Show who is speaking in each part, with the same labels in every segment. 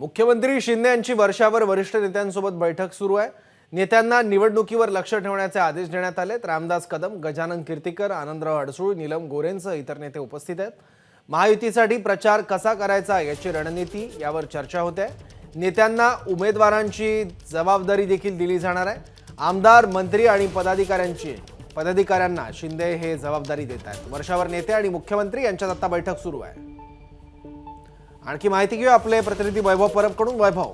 Speaker 1: मुख्यमंत्री शिंदे यांची वर्षावर वरिष्ठ नेत्यांसोबत बैठक सुरू आहे. नेत्यांना निवडणुकीवर लक्ष ठेवण्याचे आदेश देण्यात आलेत रामदास कदम गजानन कीर्तीकर आनंदराव अडसूळ नीलम गोरेंसह इतर नेते उपस्थित आहेत. महायुतीसाठी प्रचार कसा करायचा याची रणनीती यावर चर्चा होते. नेत्यांना उमेदवारांची जबाबदारी देखील दिली जाणार आहे. आमदार मंत्री आणि पदाधिकाऱ्यांची पदाधिकाऱ्यांना शिंदे हे जबाबदारी देत आहेत. वर्षावर नेते आणि मुख्यमंत्री यांच्यात आता बैठक सुरू आहे. आणखी माहिती घेऊ आपले प्रतिनिधी वैभव परबकडून. वैभव.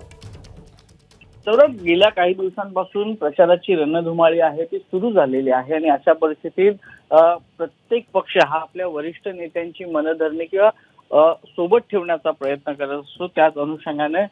Speaker 2: सौरभ गेल्या काही दिवसांपासून प्रचाराची रणधुमाळी आहे ती सुरू झालेली आहे आणि अशा परिस्थितीत प्रत्येक पक्ष हा आपल्या वरिष्ठ नेत्यांची मनधरणी किंवा सोबत ठेवण्याचा प्रयत्न करत असतो. त्याच अनुषंगाने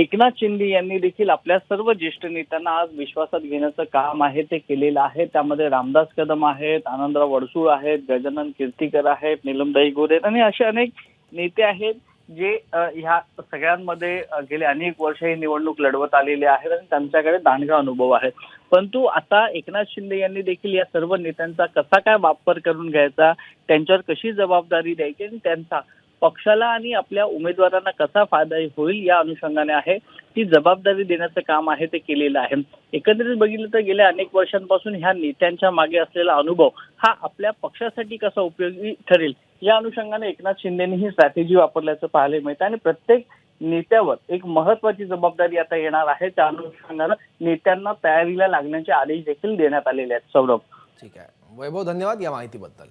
Speaker 2: एकनाथ शिंदे यांनी देखील आपल्या सर्व ज्येष्ठ नेत्यांना आज विश्वासात घेण्याचं काम आहे ते केलेलं आहे. त्यामध्ये रामदास कदम आहेत आनंदराव वडसूळ आहेत गजानन कीर्तीकर आहेत निलमदाई गोरे आहेत आणि असे अनेक नेते आहेत. जे ह्या सगळ्यांमध्ये गेले अनेक वर्ष ही निवडणूक लढवत आलेले आहेत आणि त्यांच्याकडे दांडगा अनुभव आहे परंतु आता एकनाथ शिंदे यांनी देखील या सर्व नेत्यांचा कसा काय वापर करून घ्यायचा त्यांच्यावर कशी जबाबदारी द्यायची आणि त्यांचा पक्षाला आणि आपल्या उमेदवारांना कसा फायदा होईल या अनुषंगाने आहे ती जबाबदारी देण्याचं काम आहे ते केलेलं आहे. एकंदरीत बघितलं तर गेल्या अनेक वर्षांपासून ह्या नेत्यांच्या मागे असलेला अनुभव हा आपल्या पक्षासाठी कसा उपयोगी ठरेल या अनुषंगाने एकनाथ शिंदेनी ही स्ट्रॅटेजी वापरल्याचं पाहायला मिळतं आणि प्रत्येक नेत्यावर एक महत्वाची जबाबदारी आता येणार आहे. त्या अनुषंगानं नेत्यांना तयारीला लागण्याचे आदेश देखील देण्यात आलेले आहेत. सौरभ.
Speaker 1: ठीक आहे. वैभव धन्यवाद या माहितीबद्दल.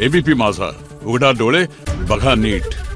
Speaker 3: एबीपी माझा. उघडा डोळे बघा नीट.